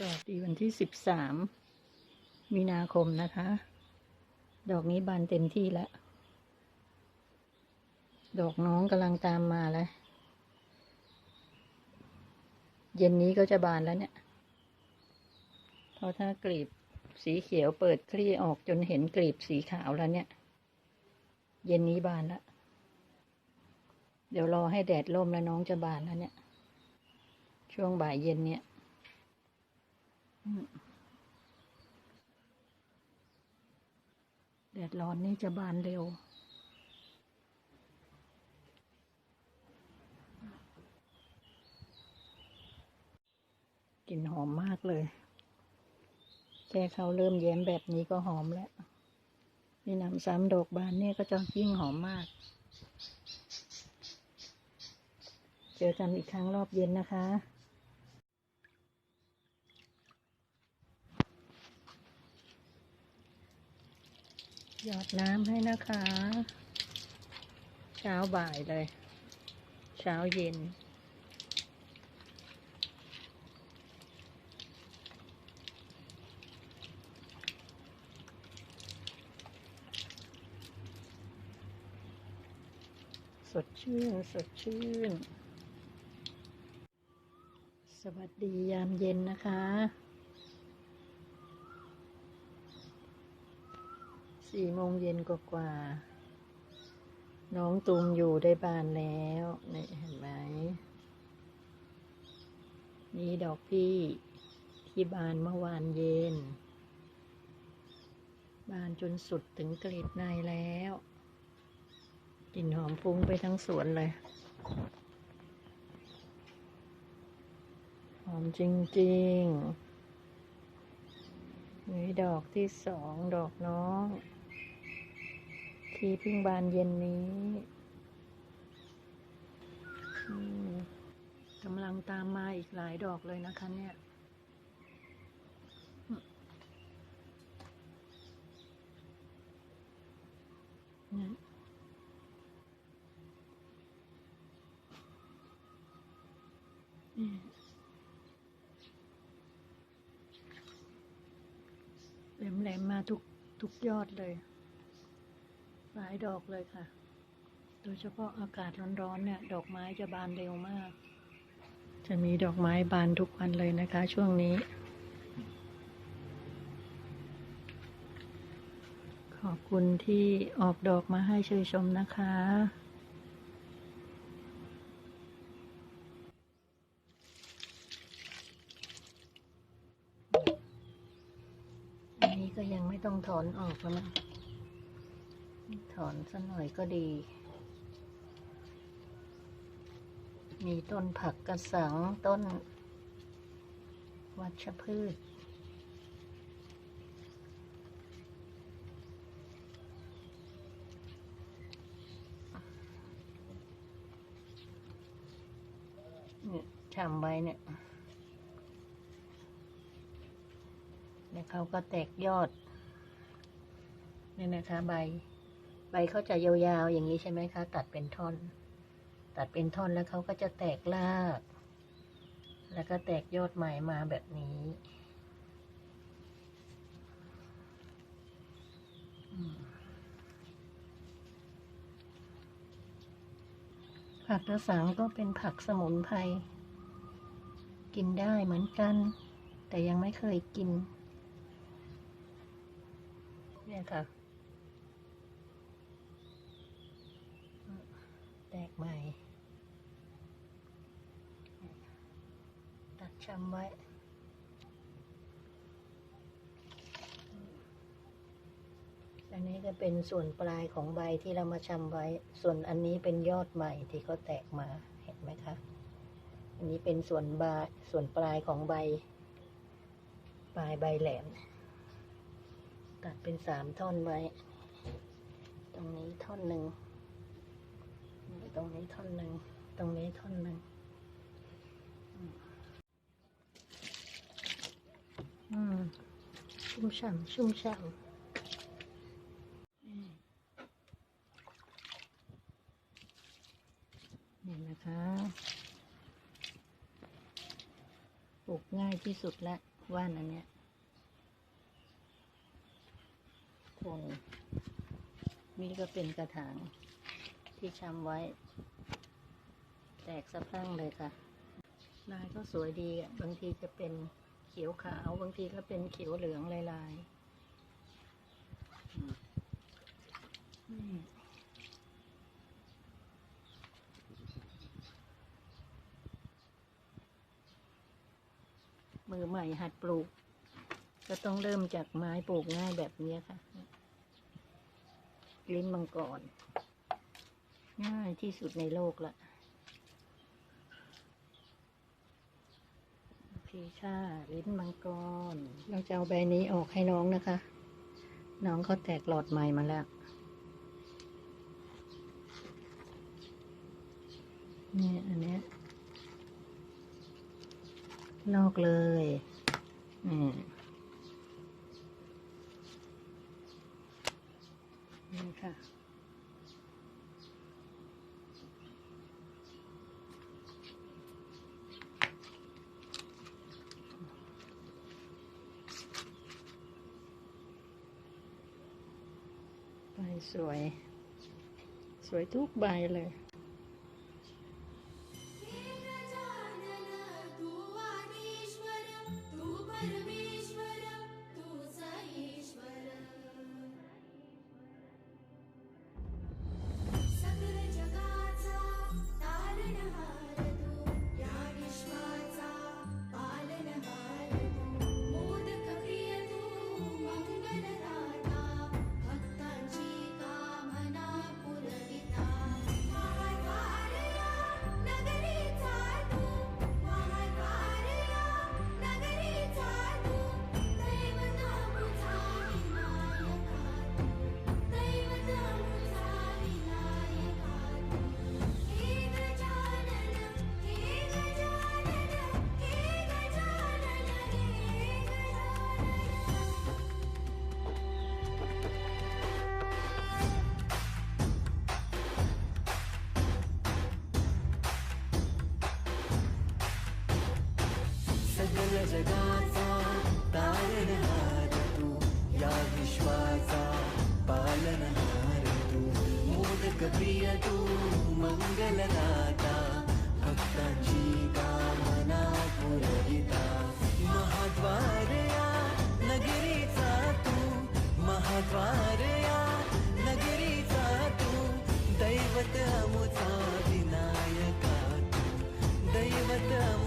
สวัสดีวันที่สิบสามมีนาคมนะคะ ดอกนี้บานเต็มที่แล้ว ดอกน้องกำลังตามมาแล้ว เย็นนี้ก็จะบานแล้วเนี่ย เพราะถ้ากลีบสีเขียวเปิดคลี่ออกจนเห็นกลีบสีขาวแล้วเนี่ย เย็นนี้บานแล้ว เดี๋ยวรอให้แดดร่มแล้วน้องจะบานแล้วเนี่ย ช่วงบ่ายเย็นเนี่ย แดดร้อนนี่จะบานเร็ว กลิ่นหอมมากเลย แค่เขาเริ่มแย้มแบบนี้ก็หอมแล้วมีน้ำซ้ำดอกบานเนี่ยก็จะยิ่งหอมมาก เจอกันอีกครั้งรอบเย็นนะคะ หยอดน้ำให้นะคะ เช้าบ่ายเลย เช้าเย็น สดชื่น สดชื่น สวัสดียามเย็นนะคะ สี่โมงเย็นกว่าๆน้องตุมอยู่ได้บานแล้วนี่เห็นไหมนี่ดอกพี่ที่บานเมื่อวานเย็น บานจนสุดถึงกลีบในแล้วกลิ่นหอมฟุ้งไปทั้งสวนเลย หอมจริงๆนี่ดอกที่สองดอกน้อง ที่เพิ่งบานเย็นนี้กำลังตามมาอีกหลายดอกเลยนะคะเนี่ยเนี่ยแหลมๆมาทุกทุกยอดเลย หลายดอกเลยค่ะ โดยเฉพาะอากาศร้อนๆเนี่ย ดอกไม้จะบานเร็วมาก จะมีดอกไม้บานทุกวันเลยนะคะ ช่วงนี้ ขอบคุณที่ออกดอกมาให้เชยชมนะคะอันนี้ก็ยังไม่ต้องถอนออกแล้วมั้ง อนสักหน่อยก็ดี มีต้นผักกระสังต้น วัชพืช เนี่ยทำไว้เนี่ยแล้วเขาก็แตกยอดนี่นะคะใบ ใบเขาจะยาวๆ อย่างนี้ใช่ไหมคะ ตัดเป็นท่อน ตัดเป็นท่อนแล้วเขาก็จะแตกราก แล้วก็แตกยอดใหม่มาแบบนี้ผักกระสังก็เป็นผักสมุนไพรกินได้เหมือนกัน แต่ยังไม่เคยกิน เนี่ยค่ะ แต กใหม่ ตัดชำไว้อันนี้ก็เป็นส่วนปลายของใบที่เรามาชำไว้ ส่วนอันนี้เป็นยอดใหม่ที่เขาแตกมา เห็นไหมคะ อันนี้เป็นส่วนบาส่วนปลายของใบ ปลายใบแหลม ตัดเป็นสามท่อนไว้ ตรงนี้ท่อนหนึ่ง ตรงนี้ท่อนหนึ่ง ตรงนี้ท่อนหนึ่งอืมชุ่มฉ่ำชุ่มฉ่ำนี่นะคะปลูกง่ายที่สุดแล้วว่านอันเนี้ยคนนี่ก็เป็นกระถาง ที่ชำไว้ แตกสะพรั่งเลยค่ะลายก็สวยดีอะบางทีจะเป็นเขียวขาวบางทีก็เป็นเขียวเหลืองลายลายๆมือใหม่หัดปลูก ก็ต้องเริ่มจากไม้ปลูกง่ายแบบนี้ค่ะ ลิ้นมังกร ง่ายที่สุดในโลกละพีชาลิ้นมังกร เราจะเอาใบนี้ออกให้น้องนะคะ น้องเขาแตกหลอดใหม่มาแล้วเนี่ยอันเนี้ยนอกเลยอืมนี่ค่ะ สวย สวยทุกใบเลย या जगाचा तारणहार तू. या विश्वाचा पालनहार तू. मोदक प्रिय तू मंगलदाता. भक्तांची कामना पुरविता. महाद्वारया नगरीचा तू. महाद्वारया नगरीचा तू. दैवत अमुचा विनायका तू. दैवत